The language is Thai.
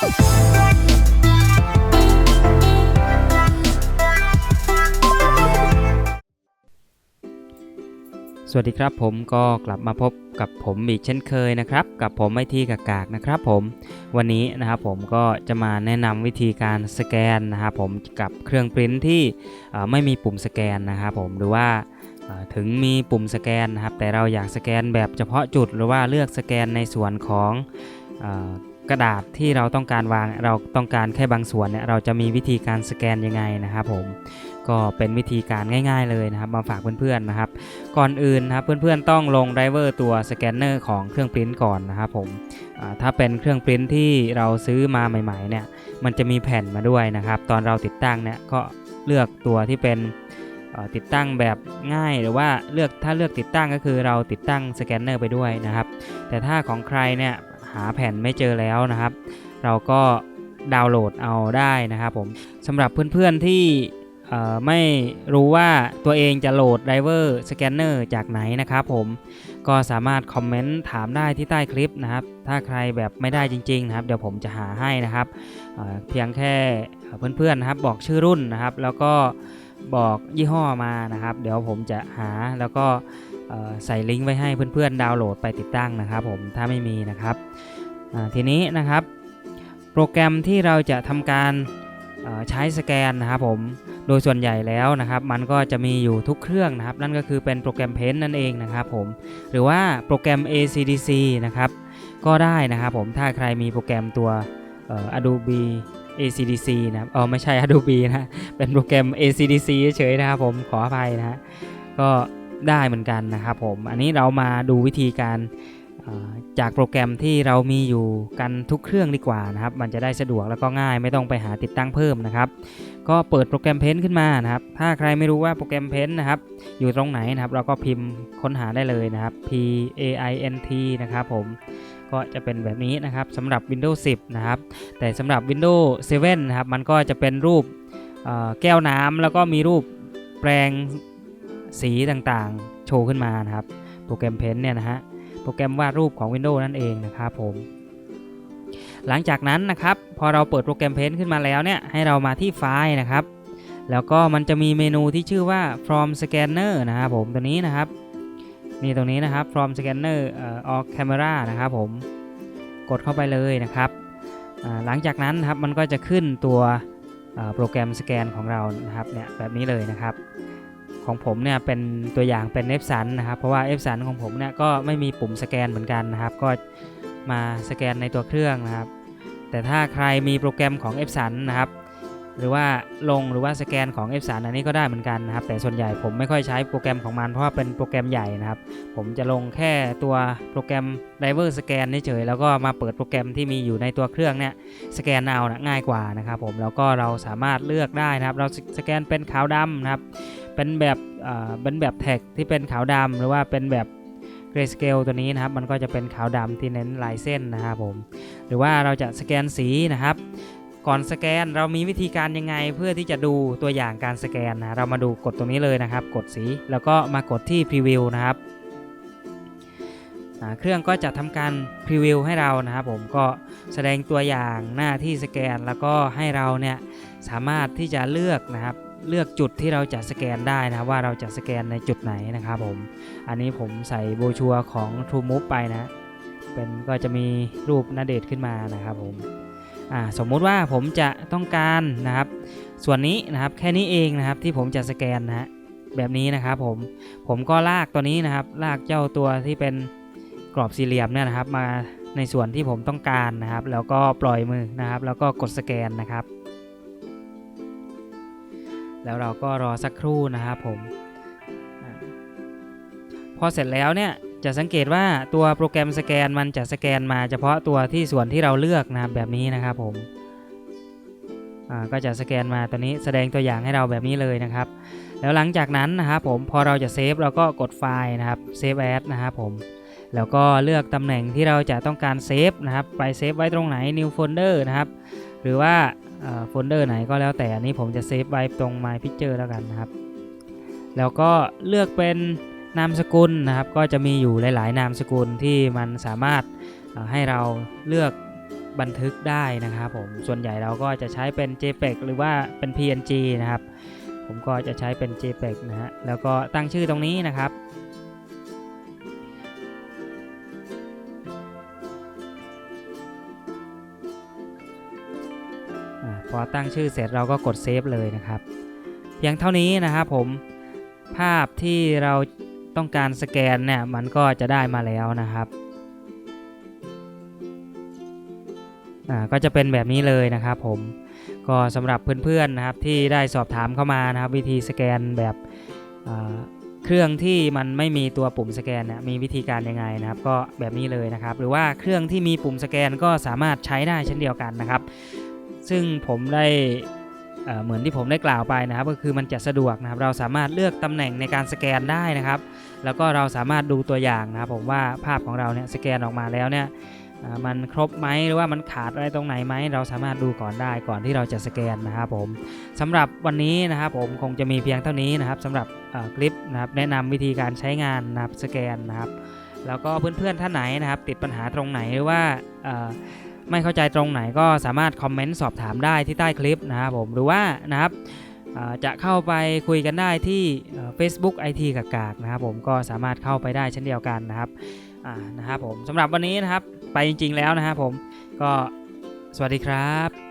สวัสดีครับผมก็กลับมาพบกับผมอีกเช่นเคยนะครับ กับผมไอทีกากากนะครับผมวันนี้นะครับผมก็จะมาแนะนำวิธีการสแกนนะครับผมกับเครื่องปริ้นที่ไม่มีปุ่มสแกนนะครับผมหรือว่าถึงมีปุ่มสแกนนะครับ แต่เราอยากสแกนแบบเฉพาะจุด หรือว่าเลือกสแกนในส่วนของ กระดาษที่เราต้องการวางเราต้องการแค่บางส่วนเนี่ยเราจะมีวิธีการสแกนยังไงนะครับผมก็เป็นวิธีการง่าย ๆเลยนะครับ มาฝากเพื่อนๆนะครับ ก่อนอื่นนะครับเพื่อนๆต้องลงไดรเวอร์ตัวสแกนเนอร์ของเครื่องปริ้นก่อนนะครับผมถ้าเป็นเครื่องปริ้นที่เราซื้อมาใหม่ๆเนี่ยมันจะมีแผ่นมาด้วยนะครับ ตอนเราติดตั้งเนี่ยก็เลือกตัวที่เป็นติดตั้งแบบง่ายหรือว่าเลือกถ้าเลือกติดตั้งก็คือเราติดตั้งสแกนเนอร์ไปด้วยนะครับ แต่ถ้าของใครเนี่ย หาแผ่นไม่เจอแล้วนะครับ เราก็ดาวน์โหลดเอาได้นะครับผมสำหรับเพื่อนๆที่ไม่รู้ว่าตัวเองจะโหลดไดเวอร์สแกนเนอร์จากไหนนะครับผมก็สามารถคอมเมนต์ถามได้ที่ใต้คลิปนะครับ ถ้าใครแบบไม่ได้จริง ๆ นะครับ เดี๋ยวผมจะหาให้นะครับเเพียงแค่เพื่อนๆนะครับบอกชื่อรุ่นนะครับ แล้วก็บอกยี่ห้อมานะครับ เดี๋ยวผมจะหาแล้วก็ ใส่ลิงก์ไว้ให้เพื่อนๆดาวน์โหลดไปติดตั้งนะครับผมถ้าไม่มีนะครับทีนี้นะครับโปรแกรมที่เราจะทำการใช้สแกนนะครับผมโดยส่วนใหญ่แล้วนะครับมันก็จะมีอยู่ทุกเครื่องนะครับ นั่นก็คือเป็นโปรแกรม Paint นั่นเองนะครับผมหรือว่าโปรแกรม ACDC นะครับก็ได้นะครับผมถ้าใครมีโปรแกรมตัว Adobe ACDC นะเออไม่ใช่ Adobe นะเป็นโปรแกรม ACDC เฉยๆนะครับผมขออภัยนะฮะก็ ได้เหมือนกันนะครับผม อันนี้เรามาดูวิธีการจากโปรแกรมที่เรามีอยู่กันทุกเครื่องดีกว่านะครับ มันจะได้สะดวกแล้วก็ง่ายไม่ต้องไปหาติดตั้งเพิ่มนะครับ ก็เปิดโปรแกรม Paint ขึ้นมานะครับ ถ้าใครไม่รู้ว่าโปรแกรม Paint นะครับ อยู่ตรงไหนนะครับ เราก็พิมพ์ค้นหาได้เลยนะครับ P A I N T นะครับผมก็จะเป็นแบบนี้นะครับสำหรับ Windows 10 นะครับ แต่สำหรับ Windows 7 นะครับ มันก็จะเป็นรูปแก้วน้ำแล้วก็มีรูปแปลง สีต่างๆ โชว์ขึ้นมานะครับ โปรแกรม Paint เนี่ยนะฮะ โปรแกรมวาดรูปของ Windows นั่นเองนะครับผม หลังจากนั้นนะครับ พอเราเปิดโปรแกรม Paint ขึ้นมาแล้วเนี่ย ให้เรามาที่ไฟล์นะครับ แล้วก็มันจะมีเมนูที่ชื่อว่า from scanner นะครับผมตัวนี้นะครับ นี่ตรงนี้นะครับ from scanner or camera นะครับผม กดเข้าไปเลยนะครับหลังจากนั้นนะครับมันก็จะขึ้นตัวโปรแกรมสแกนของเรานะครับเนี่ยแบบนี้เลยนะครับ ของผมเนี่ยเป็นตัวอย่างเป็น f s u n นะครับ เพราะว่า f s u n ของผมเนี่ยก็ไม่มีปุ่มสแกนเหมือนกันนะครับ ก็มาสแกนในตัวเครื่องนะครับ แต่ถ้าใครมีโปรแกรมของ f s u n นะครับหรือว่าลงหรือว่าสแกนของ f 3 อันนี้ก็ได้เหมือนกันนะครับ แต่ส่วนใหญ่ผมไม่ค่อยใช้โปรแกรมของมันเพราะว่าเป็นโปรแกรมใหญ่นะครับ ผมจะลงแค่ตัวโปรแกรม Driver Scan เฉยๆแล้วก็มาเปิดโปรแกรมที่มีอยู่ในตัวเครื่องเนี่ยสแกนเอานะง่ายกว่านะครับผมแล้วก็เราสามารถเลือกได้นะครับ เราสแกนเป็นขาวดำนะครับเป็นแบบเป็นแบบแท็กที่เป็นขาวดำหรือว่าเป็นแบบ Grayscale ตัวนี้นะครับ มันก็จะเป็นขาวดำที่เน้นลายเส้นนะครับผม หรือว่าเราจะสแกนสีนะครับ ก่อนสแกนเรามีวิธีการยังไงเพื่อที่จะดูตัวอย่างการสแกนนะ เรามาดูกดตรงนี้เลยนะครับ กดสีแล้วก็มากดที่ Preview นะครับเครื่องก็จะทำการ Preview ให้เรานะครับผมก็แสดงตัวอย่างหน้าที่สแกนแล้วก็ให้เราเนี่ยสามารถที่จะเลือกนะครับ เลือกจุดที่เราจะสแกนได้นะครับว่าเราจะสแกนในจุดไหนนะครับผม อันนี้ผมใส่โบชัวร์ของ True Move ไปนะ เป็นก็จะมีรูปนาเดชน์ขึ้นมานะครับผมสมมุติว่าผมจะต้องการนะครับ ส่วนนี้นะครับแค่นี้เองนะครับที่ผมจะสแกนนะฮะแบบนี้นะครับผมผมก็ลากตัวนี้นะครับ ลากเจ้าตัวที่เป็นกรอบสี่เหลี่ยมเนี่ยนะครับ มาในส่วนที่ผมต้องการนะครับ แล้วก็ปล่อยมือนะครับ แล้วก็กดสแกนนะครับ แล้วเราก็รอสักครู่นะครับผม พอเสร็จแล้วเนี่ยจะสังเกตว่าตัวโปรแกรมสแกนมันจะสแกนมาเฉพาะตัวที่ส่วนที่เราเลือกนะครับแบบนี้นะครับผมก็จะสแกนมาตัวนี้แสดงตัวอย่างให้เราแบบนี้เลยนะครับ แล้วหลังจากนั้นนะครับผมพอเราจะเซฟเราก็กดไฟล์นะครับเซฟแอดนะครับผมแล้วก็เลือกตำแหน่งที่เราจะต้องการเซฟนะครับ ไปเซฟไว้ตรงไหน new folder นะครับ หรือว่า โฟลเดอร์ไหนก็แล้วแต่อันนี้ผมจะเซฟไว้ตรง my picture แล้วกันนะครับ แล้วก็เลือกเป็นนามสกุลนะครับ ก็จะมีอยู่หลาย ๆ นามสกุลที่มันสามารถให้เราเลือกบันทึกได้นะครับผม ส่วนใหญ่เราก็จะใช้เป็น JPEG หรือว่าเป็น PNG นะครับ ผมก็จะใช้เป็น JPEG นะฮะ แล้วก็ตั้งชื่อตรงนี้นะครับ พอตั้งชื่อเสร็จเราก็กดเซฟเลยนะครับเพียงเท่านี้นะครับผมภาพที่เราต้องการสแกนเนี่ยมันก็จะได้มาแล้วนะครับก็จะเป็นแบบนี้เลยนะครับผมก็สำหรับเพื่อนๆนะครับที่ได้สอบถามเข้ามานะครับวิธีสแกนแบบเครื่องที่มันไม่มีตัวปุ่มสแกนเนี่ยมีวิธีการยังไงนะครับ ก็แบบนี้เลยนะครับ หรือว่าเครื่องที่มีปุ่มสแกนก็สามารถใช้ได้เช่นเดียวกันนะครับ ซึ่งผมได้เหมือนที่ผมได้กล่าวไปนะครับ ก็คือมันจะสะดวกนะครับ เราสามารถเลือกตำแหน่งในการสแกนได้นะครับ แล้วก็เราสามารถดูตัวอย่างนะครับผมว่าภาพของเราเนี่ยสแกนออกมาแล้วเนี่ยมันครบไหมหรือว่ามันขาดอะไรตรงไหนไหมเราสามารถดูก่อนได้ก่อนที่เราจะสแกนนะครับผมสำหรับวันนี้นะครับผมคงจะมีเพียงเท่านี้นะครับสำหรับคลิปนะครับแนะนำวิธีการใช้งานนะครับสแกนนะครับ แล้วก็เพื่อนๆท่านไหนนะครับ ติดปัญหาตรงไหนหรือว่าอ่อ ไม่เข้าใจตรงไหนก็สามารถคอมเมนต์สอบถามได้ที่ใต้คลิปนะครับผมหรือว่านะครับจะเข้าไปคุยกันได้ที่เอ่อ Facebook IT กากากนะครับผมก็สามารถเข้าไปได้เช่นเดียวกันนะครับนะครับผมสำหรับวันนี้นะครับไปจริงๆแล้วนะครับผมก็สวัสดีครับ